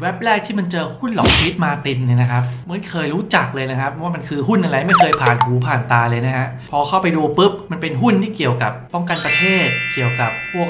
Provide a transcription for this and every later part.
เว็บแรกที่มันเจอหุ้นหลอกพีทมาตินเนี่ยนะครับไม่เคยรู้จักเลยนะครับ ว่ามันคือหุ้นอะไรไม่เคยผ่านหูผ่านตาเลยนะฮะพอเข้าไปดูปุ๊บมันเป็นหุ้นที่เกี่ยวกับป้องกันประเทศ เกี่ยวกับพวก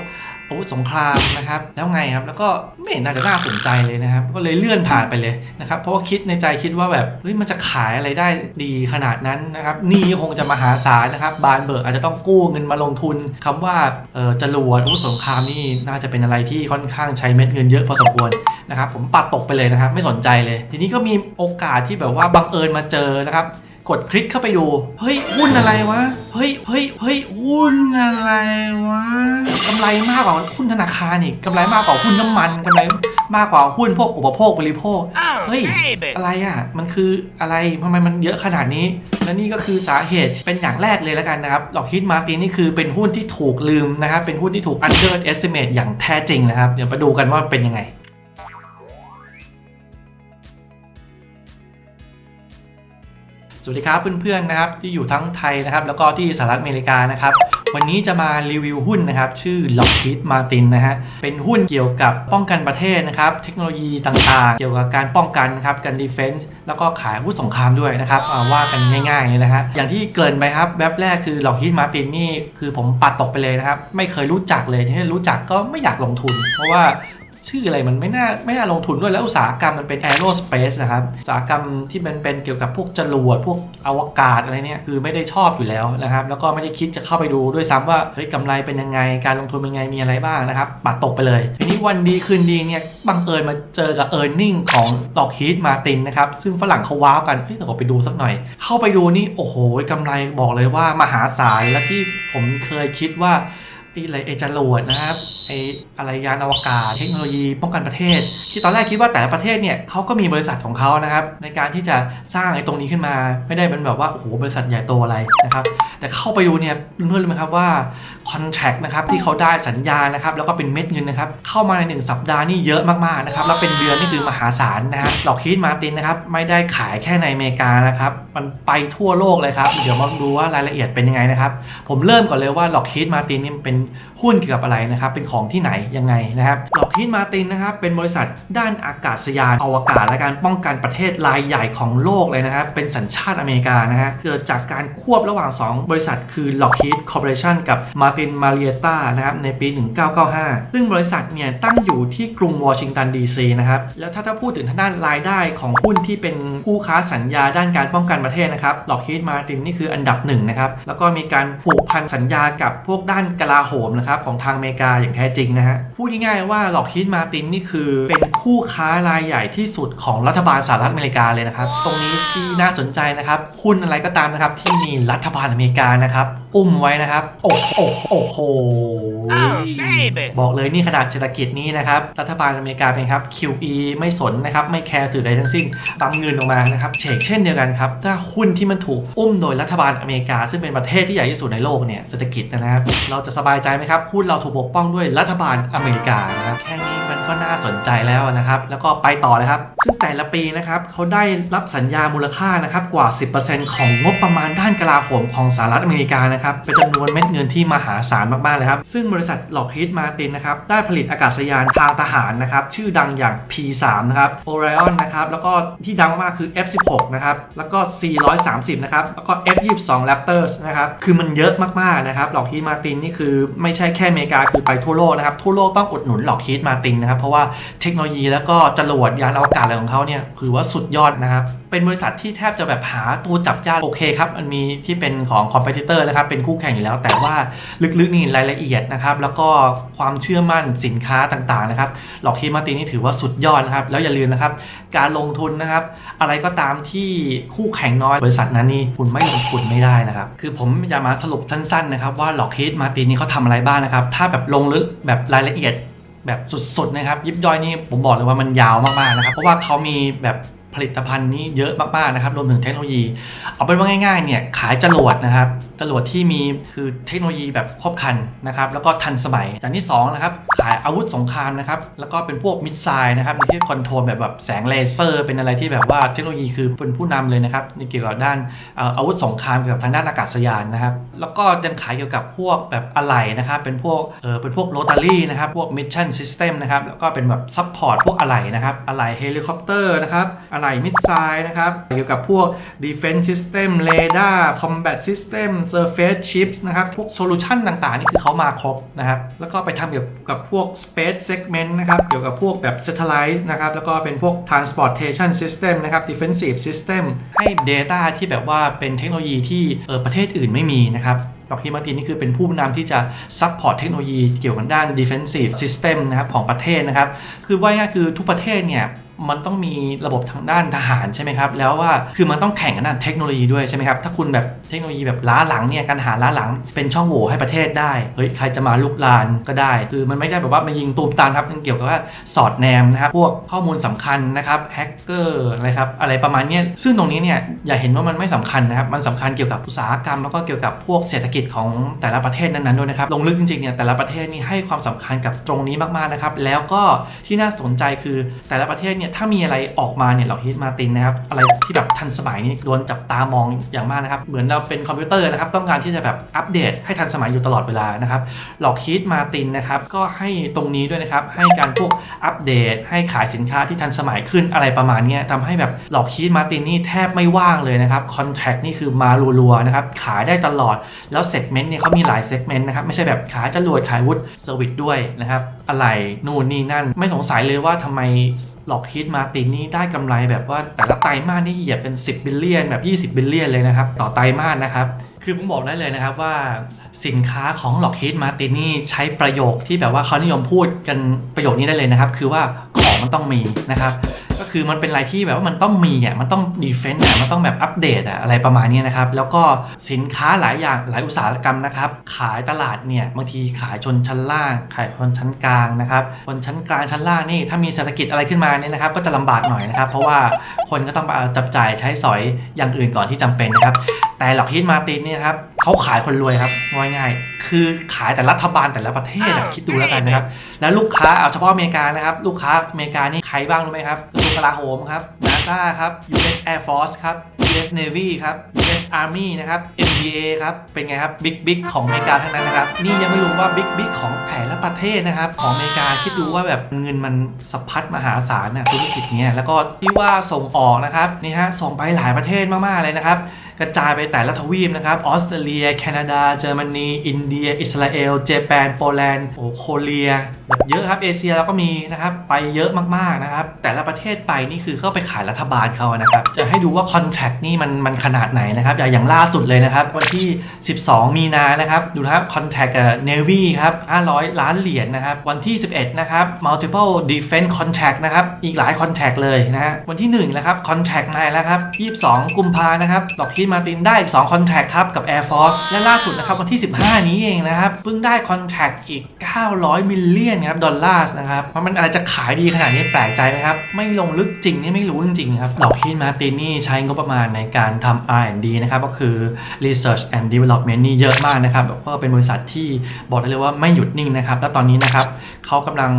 อาวุธสงครามนะครับแล้วไงครับแล้วก็ไม่เห็นน่าจะน่าสนใจเลยนะครับ ก็เลยเลื่อนผ่านไปเลยนะครับเพราะว่าคิดในใจคิดว่าแบบเฮ้ยมันจะขายอะไรได้ดีขนาดนั้นนะครับนี่คงจะมหาศาลนะครับบานเบิร์กอาจจะต้องกู้เงินมาลงทุนคำว่าเออจรวดอาวุธสงครามนี่น่าจะเป็นอะไรที่ค่อนข้างใช้เม็ดเงินเยอะพอสมควรนะครับผมปัดตกไปเลยนะครับไม่สนใจเลย ทีนี้ก็มีโอกาสที่แบบว่าบังเอิญมาเจอนะครับ กดคลิกเข้าไปดู เฮ้ยหุ้นอะไรวะ เฮ้ยเฮ้ยเฮ้ยหุ้นอะไรวะกำไรมากกว่าหุ้นธนาคารอีกกำไรมากกว่าหุ้นน้ำมันกำไรมากกว่าหุ้นพวกอุปโภคบริโภค เฮ้ย อะไรอะ มันคืออะไรทำไมมันเยอะขนาดนี้ และนี่ก็คือสาเหตุเป็นอย่างแรกเลยแล้วกันนะครับหลอกฮิตมาร์ตินนี่คือเป็นหุ้นที่ถูกลืมนะครับ เป็นหุ้นที่ถูก under estimate อย่างแท้จริงนะครับ เดี๋ยวมาดูกันว่าเป็นยังไง วัสดีครับเพื่อนๆนะครับที่อยู่ทั้งไทยนะครับแล้วก็ที่สหรัฐอเมริกานะครับวันนี้จะมารีวิวหุ้นนะครับชื่อ Lockheed Martin นะฮะเป็นหุ้นเกี่ยวกับป้องกันประเทศนะครับเทคโนโลยีต่างๆ เกี่ยวกับการป้องกันนะครับการดีเฟนซ์แล้วก็ขายอาวุธสงครามด้วยนะครับว่ากันง่ายๆเลยนะฮะอย่างที่เกริ่นไปครับแว็บแรกคือ Lockheed Martin นี่คือผมปัดตกไปเลยนะครับไม่เคยรู้จักเลยที่รู้จักก็ไม่อยากลงทุน เพราะว่า ชื่ออะไรมันไม่น่าไม่น่าลงทุนด้วยแล้วอุตสาหกรรมมันเป็น aerospace นะครับอุตสาหกรรมที่มันเป็นเกี่ยวกับพวกจรวดพวกอวกาศอะไรเนี่ยคือไม่ได้ชอบอยู่แล้วนะครับ แล้วก็ไม่ได้คิดจะเข้าไปดูด้วยซ้ำว่าเฮ้ยกำไรเป็นยังไงการลงทุนเป็นยังไงมีอะไรบ้างนะครับปัดตกไปเลยทีนี้วันดีคืนดีเนี่ยบังเอิญมาเจอกับ e a r n i n g ของ Lockheed Martin นะครับซึ่งฝรั่งเขาว้าวกันเฮ้ยเราไปดูสักหน่อย เข้าไปดูนี่โอ้โหกำไรบอกเลยว่ามหาศาลและที่ผมเคยคิดว่าไอ้อะไรไอ้จรวดนะครับ ไออะไรยานอวกาศ เทคโนโลยีป้องกันประเทศ ที่ตอนแรกคิดว่าแต่ละประเทศเนี่ยเขาก็มีบริษัทของเขานะครับในการที่จะสร้างไอ้ตรงนี้ขึ้นมา ไม่ได้เป็นแบบว่าโอ้โหบริษัทใหญ่โตอะไรนะครับ แต่เข้าไปดูเนี่ยเพื่อนๆรู้ไหมครับว่าคอนแท c t นะครับที่เขาได้สัญญานะครับแล้วก็เป็นเม็ดเงินนะครับเข้ามาใน 1 สัปดาห์นี่เยอะมากๆนะครับแล้วเป็นเดือนนี่คือมหาศาลนะครับหลอกฮีดมาตินนะครับไม่ได้ขายแค่ในอเมริกานะครับมันไปทั่วโลกเลยครับเดี๋ยวมาดูว่ารายละเอียดเป็นยังไงนะครับผมเริ่มก่อนเลยว่าหลอกฮีดมาตินนี่เป็นหุ้นเกี่ยวกับอะไรนะครับเป็นของที่ไหนยังไงนะครับหลอกฮีดมาตินนะครับเป็นบริษัทด้านอากาศยานอวกาศและการป้องกันประเทศรายใหญ่ของโลกเลยนะครับเป็นสัญชาติอเมริกานะฮะเกิดจากการควบระหว่าง 2บริษัทคือ Lockheed Corporation กับ Martin Marietta นะครับในปี 1995 ซึ่งบริษัทเนี่ยตั้งอยู่ที่กรุงวอชิงตันดีซีนะครับ แล้วถ้าถ้าพูดถึงทางด้านรายได้ของหุ้นที่เป็นคู่ค้าสัญญาด้านการป้องกันประเทศนะครับ Lockheed Martin นี่คืออันดับหนึ่งนะครับ แล้วก็มีการผูกพันสัญญากับพวกด้านกลาโหมนะครับของทางอเมริกาอย่างแท้จริงนะฮะ พูดง่ายๆว่า Lockheed Martin นี่คือเป็นคู่ค้ารายใหญ่ที่สุดของรัฐบาลสหรัฐอเมริกาเลยนะครับ ตรงนี้ที่น่าสนใจนะครับหุ้นอะไรก็ตามนะครับที่มีรัฐบาลอเมริกานะครับ อุ้มไว้นะครับ โอ้โหโอ้โห Oh, baby. บอกเลยนี่ขนาดเศรษฐกิจนี้นะครับ รัฐบาลอเมริกาเป็นครับ QE ไม่สนนะครับ ไม่แคร์สื่อใดทั้งสิ้นตามเงินออกมานะครับเชกเช่นเดียวกันครับ ถ้าหุ้นที่มันถูกอุ้มโดยรัฐบาลอเมริกา ซึ่งเป็นประเทศที่ใหญ่ที่สุดในโลกเนี่ยเศรษฐกิจนะครับ เราจะสบายใจไหมครับหุ้นเราถูกปกป้องด้วยรัฐบาลอเมริกานะครับแค่นี้มันก็น่าสนใจแล้วนะครับ แล้วก็ไปต่อเลยครับ ซึ่งแต่ละปีนะครับเขาได้รับสัญญามูลค่านะครับกว่า 10%ของงบประมาณด้านกลาโหมของสหรัฐอเมริกานะครับเป็นจำนวนเม็ดเงินที่มหาศาลมากๆเลยครับ ซึ่งบริษัท Lockheed Martin นะครับได้ผลิตอากาศยานทางทหารนะครับชื่อดังอย่าง P3 นะครับ Orion นะครับแล้วก็ที่ดังมากๆคือ F16 นะครับแล้วก็ C130 นะครับแล้วก็ F22 Raptors นะครับคือมันเยอะมากๆนะครับ Lockheed Martin นี่คือไม่ใช่แค่อเมริกาคือไปทั่วโลกนะครับทั่วโลกต้องอุดหนุน Lockheed Martin นะครับเพราะว่าเทคโนโลยีแล้วก็จรวดยานอวกาศอะไรของเขาเนี่ยถือว่าสุดยอดนะครับเป็นบริษัทที่แทบจะแบบหาตัวจับยากโอเคครับมันมีที่เป็นของ competitor นะครับเป็นคู่แข่งอยู่แล้ว แต่ว่าลึกๆนี่รายละเอียดนะครับแล้วก็ความเชื่อมั่นสินค้าต่างๆนะครับหลอกทีมาตินนี่ถือว่าสุดยอดนะครับแล้วอย่าลืมนะครับการลงทุนนะครับอะไรก็ตามที่คู่แข่งน้อยบริษัทนั้นนี่คุณไม่ลงทุนไม่ได้นะครับคือผมจะมาสรุปสั้นๆนะครับว่าหลอกฮีมาตินนี่เขาทำอะไรบ้างนะครับถ้าแบบลงลึกแบบรายละเอียดแบบสุดๆนะครับ ยิบย่อยนี่ผมบอกเลยว่ามันยาวมากๆนะครับ เพราะว่าเขามีแบบ ผลิตภัณฑ์นี้เยอะมากๆนะครับรวมถึงเทคโนโลยี เอาเป็นว่าง่ายๆเนี่ยขายจรวดนะครับจรวดที่มีคือเทคโนโลยีแบบครบครันนะครับแล้วก็ทันสมัยอย่างที่สองนะครับขายอาวุธสงครามนะครับแล้วก็เป็นพวกมิสไซล์นะครับที่คอนโทรลแบบแบบแสงเลเซอร์ เป็นอะไรที่แบบว่าเทคโนโลยีคือเป็นผู้นำเลยนะครับในเกี่ยวกับด้านเอ่ออาวุธสงครามเกี่ยวกับทางด้านอากาศยานนะครับแล้วก็ยังขายเกี่ยวกับพวกแบบอะไหล่นะครับเป็นพวกเออเป็นพวกโรตารี่นะครับพวกมิชชั่นซิสเต็มนะครับแล้วก็เป็นแบบซัพพอร์ตพวกอะไหล่นะครับอะไหล่เฮลิคอปเตอร์นะครับอะไหล่มิสไซล์นะครับ เกี่ยวกับพวก Defense System Radar Combat System Surface Chips นะครับ พวกโซลูชันต่างๆ นี่คือเขามาครบนะครับ แล้วก็ไปทำเกี่ยวกับพวก Space Segment นะครับ เกี่ยวกับพวกแบบ Satellite นะครับ แล้วก็เป็นพวก Transportation System นะครับ Defensive System ให้ Data ที่แบบว่าเป็นเทคโนโลยีที่ออประเทศอื่นไม่มีนะครับดอกฮีมาร์ตินนี่คือเป็นผู้นำที่จะซัพพอร์ตเทคโนโลยีเกี่ยวกับด้าน defensive system นะครับของประเทศนะครับ คือว่าง่ายคือทุกประเทศเนี่ย มันต้องมีระบบทางด้านทหารใช่ไหมครับ แล้วว่าคือมันต้องแข่งกันด้านเทคโนโลยีด้วยใช่ไหมครับ ถ้าคุณแบบเทคโนโลยีแบบล้าหลังเนี่ยการหาล้าหลังเป็นช่องโหว่ให้ประเทศได้ เฮ้ยใครจะมาลุกลานก็ได้ คือมันไม่ได้แบบว่ามายิงตูมตามครับมันเกี่ยวกับว่าสอดแนมนะครับ พวกข้อมูลสำคัญนะครับแฮกเกอร์อะไรครับอะไรประมาณนี้ซึ่งตรงนี้เนี่ยอย่าเห็นว่ามันไม่สำคัญนะครับ มันสำคัญเกี่ยวกับอุตสาหกรรมแล้วก็เกี่ยวกับพวกเศรษฐกิจของแต่ละประเทศนั้นๆด้วยนะครับ ลงลึกจริงๆเนี่ยแต่ละประเทศนี่ให้ความสำคัญกับตรงนี้มากๆนะครับ แล้วก็ที่น่าสนใจคือแต่ละประเทศเนี่ยถ้ามีอะไรออกมาเนี่ยเราฮิตมาตินนะครับอะไรที่แบบทันสมัยนี่โดนจับตามองอย่างมากนะครับเหมือนเราเป็นคอมพิวเตอร์นะครับต้องการที่จะแบบอัปเดตให้ทันสมัยอยู่ตลอดเวลานะครับหลอกฮิตมาตินนะครับก็ให้ตรงนี้ด้วยนะครับให้การพวกอัปเดต ให้ขายสินค้าที่ทันสมัยขึ้นอะไรประมาณนี้ทำให้แบบหลอกฮิตมาตินนี่แทบไม่ว่างเลยนะครับคอนแทคนี่คือมารัวๆนะครับขายได้ตลอดแล้วเซกเมนต์เนี่ยเขามีหลายเซกเมนต์นะครับไม่ใช่แบบขายจรวดขายวุฒิเซอร์วิสด้วยนะครับ อะไรนู่นนี่นั่น ไม่สงสัยเลยว่าทำไมหลอกฮิตมาตินนี่ได้กำไรแบบว่าแต่ละไตรมาสนี่เหยียบเป็น 10 บิลเลียนแบบ 20 บิลเลียนเลยนะครับ ต่อไตรมาสนะครับ คือผมบอกได้เลยนะครับว่าสินค้าของหลอกฮิตมาตินนี่ใช้ประโยคที่แบบว่าเขานิยมพูดกันประโยคนี้ได้เลยนะครับ คือว่าของมันต้องมีนะครับ ก็คือมันเป็นอะไรที่แบบว่ามันต้องมีอะมันต้องดีเฟนต์อะมันต้องแบบอัปเดตอะอะไรประมาณนี้นะครับ แล้วก็สินค้าหลายอย่างหลายอุตสาหกรรมนะครับ ขายตลาดเนี่ยบางทีขายชนชั้นล่าง ขายชนชั้นกลางนะครับชนชั้นกลางชั้นล่างนี่ถ้ามีเศรษฐกิจอะไรขึ้นมาเนี่ยนะครับ ก็จะลำบากหน่อยนะครับ เพราะว่าคนก็ต้องมาจับจ่ายใช้สอยอย่างอื่นก่อนที่จำเป็นนะครับแต่หลอกฮิตมาตินเนี่ยครับเขาขายคนรวยครับง่ายๆคือขายแต่รัฐบาลแต่ละประเทศคิดดูแล้วกันนะครับ แล้วลูกค้าเอาเฉพาะอเมริกานะครับ ลูกค้าอเมริกานี่ใครบ้างรู้ไหมครับ กลาโหมครับ NASA ครับ US Air Force ครับ US Navy ครับ US Army นะครับ MBA ครับ เป็นไงครับบิ๊กบิ๊กของอเมริกาทั้งนั้นนะครับ นี่ยังไม่รู้ว่าบิ๊กบิ๊กของแต่ละประเทศนะครับ ของอเมริกาคิดดูว่าแบบเงินมันสะพัดมหาศาลนะธุรกิจเนี้ยแล้วก็ที่ว่าส่งออกนะครับนี่ฮะส่งไปหลายประเทศมากๆเลยนะครับ กระจายไปแต่ละทวีปนะครับออสเตรเลีย แคนาดา เยอรมนี อินเดีย อิสราเอลเจแปนโปแลนด์โอ้โคเรียเยอะครับเอเชียเราก็มีนะครับไปเยอะมากๆนะครับแต่ละประเทศไปนี่คือเข้าไปขายรัฐบาลเขานะครับจะให้ดูว่าคอนแทคนี่มันมันขนาดไหนนะครับอย่างล่าสุดเลยนะครับวันที่ 12 มีนานะครับดูนะครับคอนแทคกับเนวีครับ 500 ล้านเหรียญนะครับวันที่ 11 นะครับ multiple defense contract นะครับอีกหลายคอนแทคเลยนะฮะวันที่1นะครับคอนแทคมาแล้วครับ 22 กุมภานะครับดอกคีมาตินได้อีก2คอนแทคครับกับ Air Force และล่าสุดนะครับวันที่ 15 นี้เองนะครับเพิ่งได้คอนแทคอีก 900 มิลเลียนครับดอลลาร์นะครับว่ามันอะไรจะขายดีขนาดนี้แปลกใจไหมครับ ไม่ลงลึกจริงนี่ไม่รู้จริงๆครับดอกคีมาตินนี่ใช้งบประมาณในการทำ R&D นะครับก็คือ Research and Development นี่เยอะมากนะครับเพราะว่าเป็นบริษัทที่บอกได้เลยว่าไม่หยุดนิ่งนะครับแล้วตอนนี้นะครับเขากำลัง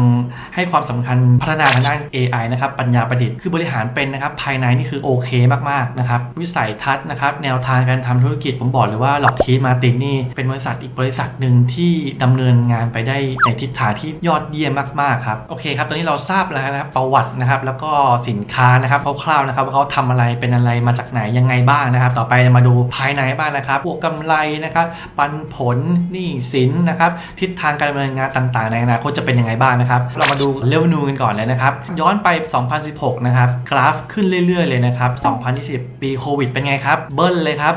ให้ความสำคัญพัฒนาทางด้าน AI นะครับปัญญาประดิษฐ์คือบริหารเป็นนะครับภายในนี่คือโอเคมากๆนะครับวิสัยทัศน์นะครับแนวทางการทำธุรกิจผมบอกเลยว่าหลอกคีมาตินนี่เป็นบริษัทอีกบริษัทหนึ่งที่ดำเนินงานไปได้ในทิศทางที่ยอดเยี่ยมมากๆครับโอเคครับตอนนี้เราทราบแล้วนะครับประวัตินะครับแล้วก็สินค้านะครับคร่าวๆนะครับว่าเขาทำอะไรเป็นอะไรมาจากไหนยังไงบ้างนะครับ ต่อไปมาดูภายในบ้างนะครับพวกกำไรนะครับปันผลหนี้สินนะครับทิศทางการดำเนินงานต่างๆ ในอนาคตจะเป็นยังไงบ้างนะครับ เรามาดูเรเวนูกันก่อนเลยนะครับ ย้อนไป 2016 นะครับกราฟขึ้นเรื่อยๆ เลยนะครับ 2020 ปีโควิดเป็นไงครับเบิบิ้ลเลยครับ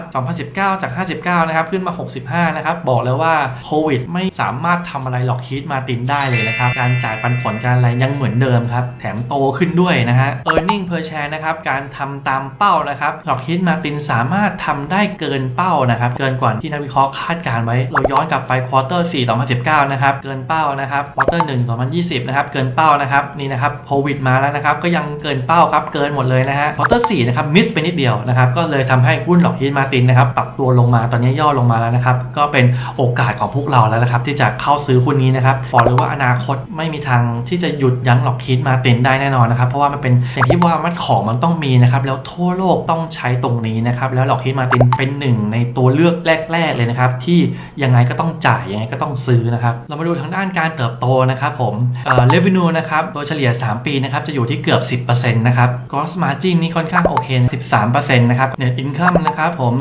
2019 จาก 59 นะครับ ขึ้นมา 65 นะครับ บอกเลยว่าโควิดไม่สามารถทำอะไรหลอกคิดมาตินได้เลยนะครับ การจ่ายปันผลการอะไรยังเหมือนเดิมครับ แถมโตขึ้นด้วยนะฮะ e a r n i n g per share นะครับ การทำตามเป้านะครับหลอกคิดมาตินสามารถทำได้เกินเป้านะครับ เกินกว่าที่นักวิเคราะห์คาดการไว้ เราย้อนกลับไปควอเตอร์4 2019 นะครับ เกินเป้านะครับควอเตอร์1 2020 นะครับ เกินเป้านะครับนี่นะครับโควิดมาแล้วนะครับก็ยังเกินเป้าครับเกินหมดเลยนะฮะควอเตอร์4นะครับมิสไปนิดเดียวนะครับก็เลยทำให้หุ้นหลอกฮิตมาตินนะครับปรับตัวลงมาตอนนี้ย่อลงมาแล้วนะครับก็เป็นโอกาสของพวกเราแล้วนะครับที่จะเข้าซื้อหุ้นนี้นะครับบอกเลยว่าอนาคตไม่มีทางที่จะหยุดยั้งหลอกฮิตมาตินได้แน่นอนนะครับเพราะว่ามันเป็นอย่างที่ว่ามันของมันต้องมีนะครับแล้วทั่วโลกต้องใช้ตรงนี้นะครับแล้วหลอกฮิตมาตินเป็นหนึ่งในตัวเลือกแรก ๆเลยนะครับที่ยังไงก็ต้องจ่ายยังไงก็ต้องซื้อนะครับเรามาดูทางด้านการเติบโตนะครับผมเอ่อ revenue นะครับโดยเฉลี่ย 3 ปีนะครับจะอยู่ที่เกือบ 10%นะครับ gross margin นี่ค่อนข้างโอเค 13%นะครับ net income นะครับผม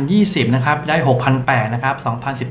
2020 นะครับ ได้ 6,008 นะครับ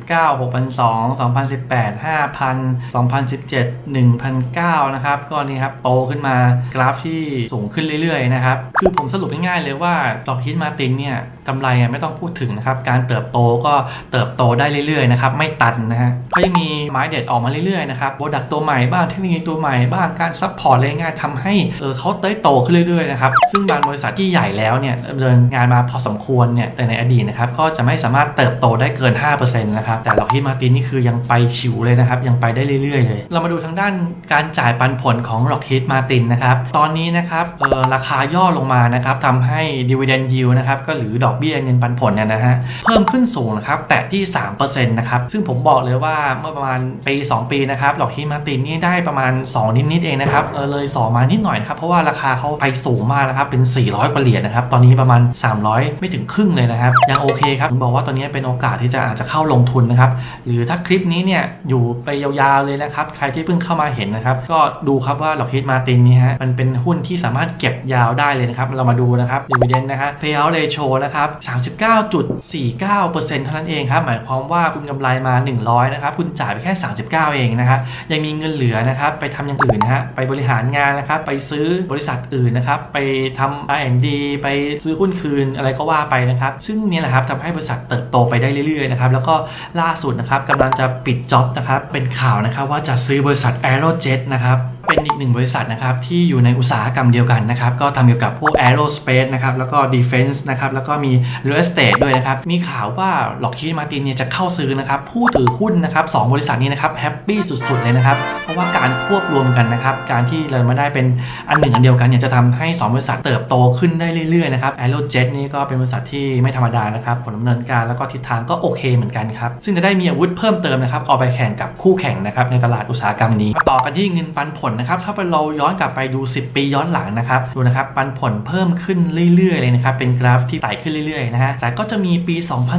2019 6,200 2018 5,000 2017 1,009 นะครับ ก็นี่ครับโตขึ้นมากราฟที่สูงขึ้นเรื่อยๆ นะครับ คือผมสรุปง่ายๆเลยว่าดอกฮิตมาตินเนี่ยกำไรไม่ต้องพูดถึงนะครับ การเติบโตก็เติบโตได้เรื่อยๆนะครับ ไม่ตันนะฮะก็ยังมีไม้เด็ดออกมาเรื่อยๆนะครับโปรดักตัวใหม่บ้างเทคโนโลยีตัวใหม่บ้างการซัพพอร์ตอะไรง่ายๆทำให้เออเขาเติบโตขึ้นเรื่อยๆนะครับซึ่งบางบริษัทที่ใหญ่แล้วเนี่ยดำเนินงานมาพอสมควรเนี่ยแต่ในอดีตนะครับก็จะไม่สามารถเติบโตได้เกิน 5%นะครับแต่ล็อกฮีมาตินนี่คือยังไปฉิวเลยนะครับยังไปได้เรื่อยๆเลย เรามาดูทางด้านการจ่ายปันผลของล็อกฮีมาตินนะครับตอนนี้นะครับออราคาย่อลงมานะครับทำให้ dividend yield นะครับก็หรือดอกเบี้ยเงินปันผลเนี่ยนะฮะเพิ่มขึ้นสูงนะครับแตะที่3%นะครับซึ่งผมบอกเลยว่าเมื่อประมาณปี2 ปีนะครับล็อกฮีมาตินนี่ได้ประมาณ 2 นิดๆเองนะครับเออเลย 2 มานิดหน่อยนะครับเพราะว่าราคาเขาไปสูงมากนะครับเป็น 400กว่าเหรียญนะครับตอนนี้ประมาณ 300 ไม่ถึงครึ่งเลยนะครับยังโอเคครับผมบอกว่าตอนนี้เป็นโอกาสที่จะอาจจะเข้าลงทุนนะครับหรือถ้าคลิปนี้เนี่ยอยู่ไปยาวๆเลยนะครับใครที่เพิ่งเข้ามาเห็นนะครับก็ดูครับว่าล็อกฮิตมาตินนี่ฮะมันเป็นหุ้นที่สามารถเก็บยาวได้เลยนะครับเรามาดูนะครับดีเวเดนนะฮะ payout ratio นะครับ39.49%เท่านั้นเองครับ หมายความว่าคุณกำไรมา 100 นะครับ คุณจ่ายไปแค่ 39 เองนะครับ ยังมีเงินเหลือนะครับ ไปทำอย่างอื่นนะฮะ ไปบริหารงานนะครับ ไปซื้อบริษัทอื่นนะครับ ไปทำ R&D ไปซื้อหุ้นคืนอะไรก็ว่าไปนะครับ ซึ่งนี่แหละครับทำให้บริษัทเติบโตไปได้เรื่อยๆนะครับ แล้วก็ล่าสุดนะครับกำลังจะปิดจ็อบนะครับ เป็นข่าวนะครับว่าจะซื้อบริษัท Aerojet นะครับ เป็นอีกหนึ่งบริษัทนะครับที่อยู่ในอุตสาหกรรมเดียวกันนะครับก็ทำเกี่ยวกับพวก aerospace นะครับแล้วก็ defense นะครับแล้วก็มี real estate ด้วยนะครับมีข่าวว่า Lockheed Martin เนี่ยจะเข้าซื้อนะครับผู้ถือหุ้นนะครับสองบริษัทนี้นะครับแฮปปี้สุดๆเลยนะครับเพราะว่าการควบรวมกันนะครับการที่เรามาได้เป็นอันหนึ่งอันเดียวกันเนี่ยจะทำให้ 2 บริษัทเติบโตขึ้นได้เรื่อยๆนะครับ Aerojet นี่ก็เป็นบริษัทที่ไม่ธรรมดานะครับผลดำเนินการแล้วก็ทิศทางก็โอเคเหมือนกันครับซึ่งจะได้มีอาวุธเพิ่มเติมนะครับเอาไปแข่งกับคู่แข่งนะครับในตลาดอุตสาหกรรมนี้ ต่อกันที่เงินปันผลนะครับถ้าเป็นเราย้อนกลับไปดู 10 ปีย้อนหลังนะครับดูนะครับปันผลเพิ่มขึ้นเรื่อยๆเลยนะครับเป็นกราฟที่ไต่ขึ้นเรื่อยๆนะฮะแต่ก็จะมีปี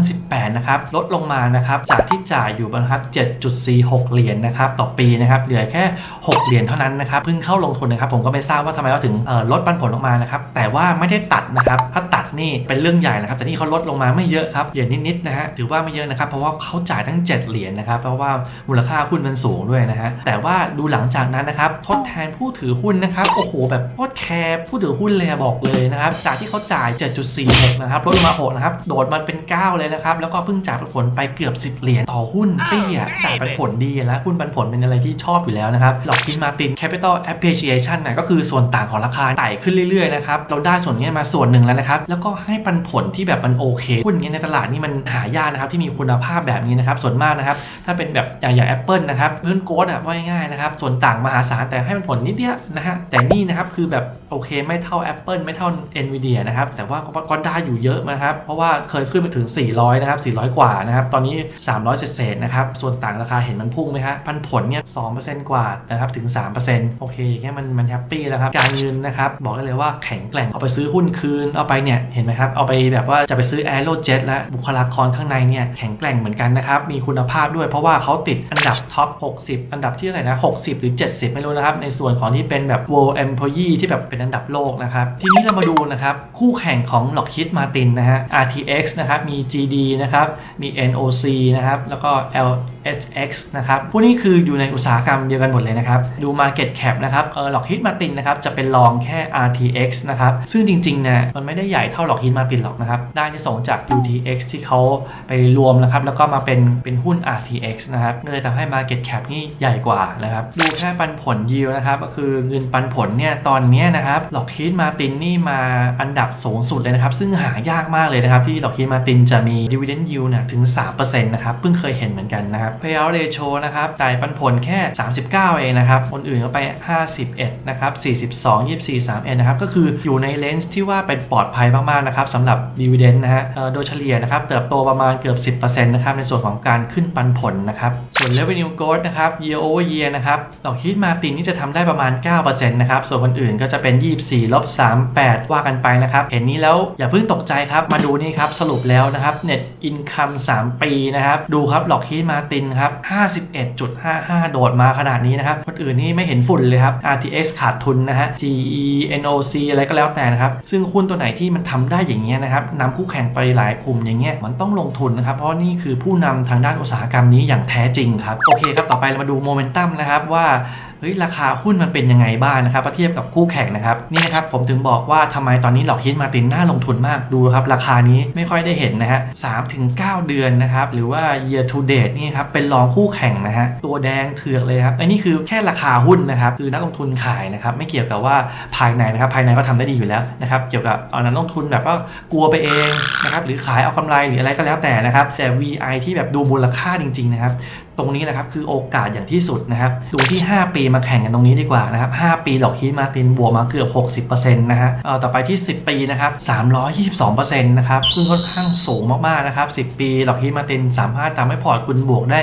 2018 นะครับลดลงมานะครับจากที่จ่ายอยู่นะครับ7.46 เหรียญนะครับต่อปีนะครับเหลือแค่ 6 เหรียญเท่านั้นนะครับเพิ่งเข้าลงทุนนะครับผมก็ไม่ทราบว่าทำไมเขาถึงลดปันผลลงมานะครับแต่ว่าไม่ได้ตัดนะครับถ้าตัดนี่เป็นเรื่องใหญ่นะครับแต่นี่เขาลดลงมาไม่เยอะครับเหรียญนิดๆนะฮะถือว่าไม่เยอะนะครับเพราะว่าเขาจ่ายทั้ง 7 เหรียญนะครับเพราะว่ามูลค่าหุ้นมันสูงด้วยนะฮะแต่ว่าดูหลังจากนั้นนะครับทดแทนผู้ถือหุ้นนะครับ โอ้โห แบบโคตรแคร์ผู้ถือหุ้นเลยอะบอกเลยนะครับ จากที่เขาจ่าย 7.46 นะครับลดลงมา6นะครับ โดดมาเป็น 9 เลยนะครับ แล้วก็เพิ่งจ่ายปันผลไปเกือบ 10 เหรียญต่อหุ้นเปี้ยจ่ายปันผลดีแล้วหุ้นปันผลเป็นอะไรที่ชอบอยู่แล้วนะครับหลอกกินมาติน capital appreciation นะก็คือส่วนต่างของราคาไต่ขึ้นเรื่อยๆนะครับเราได้ส่วนนี้มาส่วนหนึ่งแล้วนะครับแล้วก็ให้ปันผลที่แบบมันโอเคหุ้นอย่างเงี้ยในตลาดนี่มันหายากนะครับที่มีคุณภาพแบบนี้นะครับส่วนมากนะครับถ้าเป็นแบบอย่างอย่าง Apple นะครับเพื่อนโกดอะว่าง่ายๆนะครับส่วนต่างมหาศาลแต่ให้มันผลนิดเดียวนะฮะ แต่นี่นะครับคือแบบโอเคไม่เท่า Apple ไม่เท่า Nvidia นะครับ แต่ว่าก็ได้อยู่เยอะนะครับ เพราะว่าเคยขึ้นไปถึง 400 นะครับ 400 กว่านะครับ ตอนนี้ 300เศษนะครับ ส่วนต่างราคาเห็นมันพุ่งไหมฮะปันผลเนี่ย2%กว่านะครับถึง 3%โอเคอย่างเงี้ยมันมันแฮปปี้แล้วครับ การเงินนะครับ บอกได้เลยว่าแข็งแกร่งเอาไปซื้อหุ้นคืนเอาไปเนี่ยเห็นไหมครับเอาไปแบบว่าจะไปซื้อ Aerojet แล้วบุคลากรข้างในเนี่ยแข็งแกร่งเหมือนกันนะครับมีคุณภาพด้วยเพราะว่าเขาติดอันดับท็อป 60 อันดับที่เท่าไหร่นะ 60 หรือ 70 ไม่รู้นะครับในส่วนของที่เป็นแบบ World Employee ที่แบบเป็นอันดับโลกนะครับทีนี้เรามาดูนะครับคู่แข่งของหลอกคิดมาตินนะฮะ RTX นะครับมี GD นะครับมี NOC นะครับแล้วก็ L HX นะครับพวกนี้คืออยู่ในอุตสาหกรรมเดียวกันหมดเลยนะครับ ดู Market Cap นะครับเออหลอกฮิตมาตินนะครับจะเป็นรองแค่ RTX นะครับซึ่งจริงๆเนี่ยมันไม่ได้ใหญ่เท่าหลอกฮิตมาตินหรอกนะครับได้ในส่งจาก UTX ที่เขาไปรวมนะครับแล้วก็มาเป็นเป็นหุ้น RTX นะครับก็เลยทำให้ Market Cap นี่ใหญ่กว่านะครับดูแค่ปันผลยิวนะครับก็คือเงินปันผลเนี่ยตอนนี้นะครับหลอกฮิตมาตินนี่มาอันดับสูงสุดเลยนะครับซึ่งหายากมากเลยนะครับที่หลอกฮิตมาตินจะมี dividend yield นะถึง3%นะครับเพิ่งเคยเห็นเหมือนกันนะครับ payout ratio นะครับจ่ายปันผลแค่ 39 เองนะครับ คนอื่นก็ไป 51 นะครับ 42 24 31นะครับ ก็คืออยู่ในเลนส์ที่ว่าเป็นปลอดภัยมาก ๆ นะครับสำหรับ dividend นะฮะโดยเฉลี่ยนะครับ เติบโตประมาณเกือบ 10%นะครับในส่วนของการขึ้นปันผลนะครับ ส่วน revenue growth นะครับ year over year นะครับดอกฮิตมาตินนี่จะทำได้ประมาณ 9%นะครับ ส่วนคนอื่นก็จะเป็น 24ลบ38 ว่ากันไปนะครับ เห็นนี้แล้วอย่าเพิ่งตกใจครับ มาดูนี่ครับสรุปแล้วนะครับ net income 3 ปีนะครับ ดูครับหลอกฮิตมาตินครับ 51.55 โดดมาขนาดนี้นะครับ คนอื่นนี่ไม่เห็นฝุ่นเลยครับ RTX ขาดทุนนะฮะ GE NOC อะไรก็แล้วแต่นะครับ ซึ่งหุ้นตัวไหนที่มันทำได้อย่างเงี้ยนะครับนำคู่แข่งไปหลายกลุ่มอย่างเงี้ยมันต้องลงทุนนะครับ เพราะนี่คือผู้นำทางด้านอุตสาหกรรมนี้อย่างแท้จริงครับ โอเคครับ ต่อไปเรามาดูโมเมนตัมนะครับว่าเฮ้ยราคาหุ้นมันเป็นยังไงบ้างนะครับเทียบกับคู่แข่งนะครับนี่นะครับผมถึงบอกว่าทำไมตอนนี้หลอกฮิตมาตินน่าลงทุนมากดูครับ ราคานี้ไม่ค่อยได้เห็นนะฮะสามถึงเก้าเดือนนะครับ หรือว่า year to date นี่ครับเป็นรองคู่แข่งนะฮะตัวแดงเถือกเลยครับอันนี้คือแค่ราคาหุ้นนะครับคือนักลงทุนขายนะครับไม่เกี่ยวกับว่าภายในนะครับภายในก็ทำได้ดีอยู่แล้วนะครับเกี่ยวกับเอานักลงทุนแบบว่ากลัวไปเองนะครับหรือขายเอากำไรหรืออะไรก็แล้วแต่นะครับแต่ VI ที่แบบดูมูลค่าจริงๆนะครับ ตรงนี้นะครับคือโอกาสอย่างที่สุดนะครับดูที่ 5 ปีมาแข่งกันตรงนี้ดีกว่านะครับ5ปีหลอกฮีทมาตินบวกมาเกือบ 60%นะฮะเอ่อต่อไปที่ 10 ปีนะครับ322%นะครับซึ่งค่อนข้างสูงมากๆนะครับ 10 ปีหลอกฮีทมาตินสามารถทำให้พอร์ตคุณบวกได้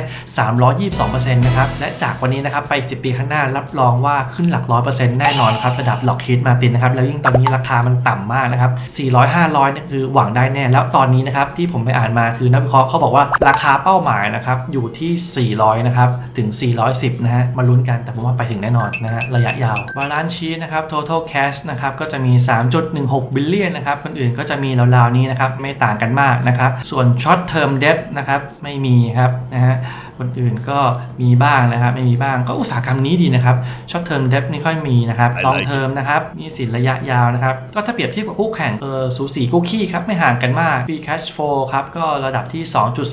322%นะครับและจากวันนี้นะครับไป 10 ปีข้างหน้ารับรองว่าขึ้นหลัก 100%แน่นอนครับระดับหลอกฮีทมาตินนะครับแล้วยิ่งตอนนี้ราคามันต่ำมากนะครับ400 500นี่คือหวังได้แน่แล้วตอนนี้นะครับที่ผมไปอ่านมาคือนักวิเคราะห์เขาบอกว่าราคาเป้าหมายนะครับอยู่ที่400 นะครับ ถึง 410 นะฮะ มาลุ้นกัน แต่ผมว่าไปถึงแน่นอนนะฮะ ระยะยาว บาลานซ์ชี t นะครับ total cash นะครับ ก็จะมี 3.16 บิลเลียนนะครับ คนอื่นก็จะมีราวๆนี้นะครับ ไม่ต่างกันมากนะครับ ส่วน short term debt นะครับ ไม่มีครับ นะฮะ คนอื่นก็มีบ้างนะครับ ไม่มีบ้างก็อุตสาหกรรมนี้ดีนะครับ short term debt ไม่ค่อยมีนะครับ long term นะครับหนี่สินระยะยาวนะครับ ก็ถ้าเปรียบเทียบกับคู่แข่งเออสูสีคู่ขี้ครับ ไม่ห่างกันมาก free cash flow ครับ ก็ระดับที่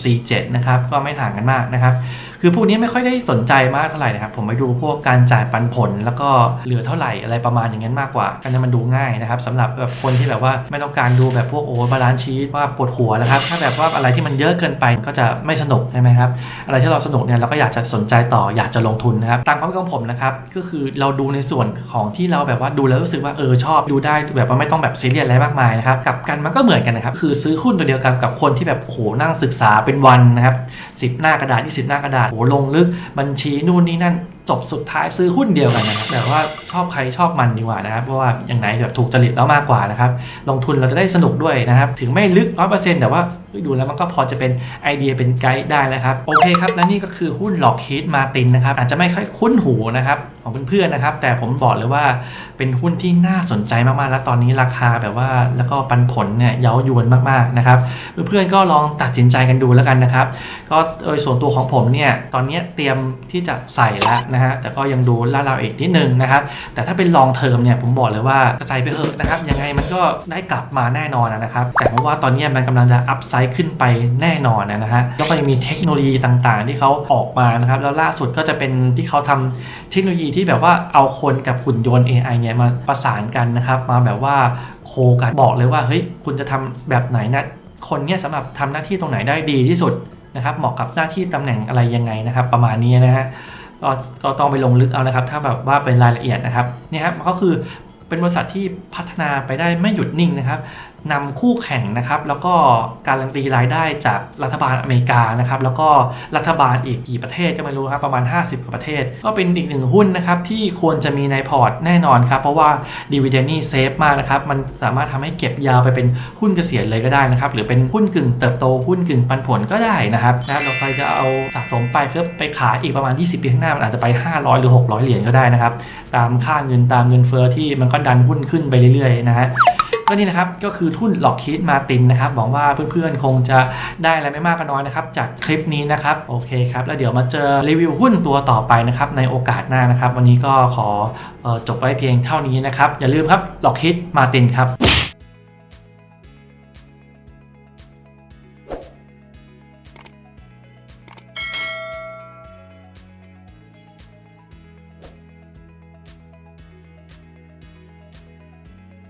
2.47 นะครับ ก็ไม่ห่างกันมากนะครับคือพวกนี้ไม่ค่อยได้สนใจมากเท่าไหร่นะครับ ผมไปดูพวกการจ่ายปันผล แล้วก็เหลือเท่าไหร่อะไรประมาณอย่างนั้นมากกว่ากันนั้นมันดูง่ายนะครับสำหรับแบบคนที่แบบว่าไม่ต้องการดูแบบพวกโอ้บาลานซ์ชีตว่าปวดหัวนะครับ ถ้าแบบว่าอะไรที่มันเยอะเกินไปก็จะไม่สนุกใช่ไหมครับอะไรที่เราสนุกเนี่ยเราก็อยากจะสนใจต่ออยากจะลงทุนนะครับตามความคิดของผมนะครับก็คือเราดูในส่วนของที่เราแบบว่าดูแล้วรู้สึกว่าเออชอบดูได้แบบว่าไม่ต้องแบบซีเรียสอะไรมากมายนะครับกับกันมันก็เหมือนกันนะครับคือซื้อหุ้นตัวเดียวกันกับคนที่แบบโอ้โหนั่งศึกษาเป็นวันนะครับสิบหน้ากระดาษ20หน้ากระดาษโหลงลึกบัญชีนู่นนี่นั่น จบสุดท้ายซื้อหุ้นเดียวกันนะครับแบบว่าชอบใครชอบมันดีกว่านะครับเพราะว่าอย่างไหนแบบถูกจริตแล้วมากกว่านะครับลงทุนเราจะได้สนุกด้วยนะครับ ถึงไม่ลึก100%แต่ว่าดูแล้วมันก็พอจะเป็นไอเดียเป็นไกด์ได้นะครับโอเคครับและนี่ก็คือหุ้นหลอกฮีทมาตินนะครับอาจจะไม่ค่อยคุ้นหูนะครับของเพื่อนๆนะครับ แต่ผมบอกเลยว่าเป็นหุ้นที่น่าสนใจมากๆ แล้วตอนนี้ราคาแบบว่าแล้วก็ปันผลเนี่ยเย้ายวนมากๆนะครับเพื่อนๆก็ลองตัดสินใจกันดูแล้วกันนะครับ ก็โดยส่วนตัวของผมเนี่ยตอนนี้เตรียมที่จะใส่แล้วนะฮะแต่ก็ยังดูล่าเราอีกนิดนึงนะครับแต่ถ้าเป็นลองเทอมเนี่ยผมบอกเลยว่าใส่ไปเถอะนะครับยังไงมันก็ได้กลับมาแน่นอนนะครับแต่ผมว่าตอนนี้มันกำลังจะอัพไซด์ขึ้นไปแน่นอนนะฮะแล้วก็ยังมีเทคโนโลยีต่างๆ ที่เขาออกมานะครับแล้วล่าสุดก็จะเป็นที่เขาทำเทคโนโลยีที่แบบว่าเอาคนกับหุ่นยนต์ AI เนี่ยมาประสานกันนะครับมาแบบว่าโคกันบอกเลยว่าเฮ้ยคุณจะทำแบบไหนนะคนเนี่ยสำหรับทำหน้าที่ตรงไหนได้ดีที่สุดนะครับเหมาะกับหน้าที่ตำแหน่งอะไรยังไงนะครับ ประมาณนี้นะฮะ ก็ก็ต้องไปลงลึกเอานะครับ ถ้าแบบว่าเป็นรายละเอียดนะครับนี่ครับก็คือเป็นบริษัทที่พัฒนาไปได้ไม่หยุดนิ่งนะครับ นำคู่แข่งนะครับ แล้วก็การันตีรายได้จากรัฐบาลอเมริกานะครับ แล้วก็รัฐบาลอีกกี่ประเทศก็ไม่รู้ครับประมาณ 50กว่าประเทศ ก็เป็นอีกหนึ่งหุ้นนะครับที่ควรจะมีในพอร์ตแน่นอนครับ เพราะว่าดีเวเดนี่เซฟมากนะครับ มันสามารถทำให้เก็บยาวไปเป็นหุ้นเกษียณเลยก็ได้นะครับ หรือเป็นหุ้นกึ่งเติบโตหุ้นกึ่งปันผลก็ได้นะครับนะเราใครจะเอาสะสมไปเพื่อไปขายอีกประมาณ 20 ปีข้างหน้ามันอาจจะไป 500 หรือ 600 เหรียญก็ได้นะครับ ตามค่าเงินตามเงินเฟ้อที่มันก็ดันหุ้นขึ้นไปเรื่อยๆนะฮะ ก็นี่นะครับก็คือทุนหลอกคิดมาตินนะครับหวังว่าเพื่อนๆคงจะได้อะไรไม่มากก็น้อยนะครับจากคลิปนี้นะครับโอเคครับแล้วเดี๋ยวมาเจอรีวิวหุ้นตัวต่อไปนะครับในโอกาสหน้านะครับ วันนี้ก็ขอออจบไว้เพียงเท่านี้นะครับอย่าลืมครับหลอกคิดมาตินครับ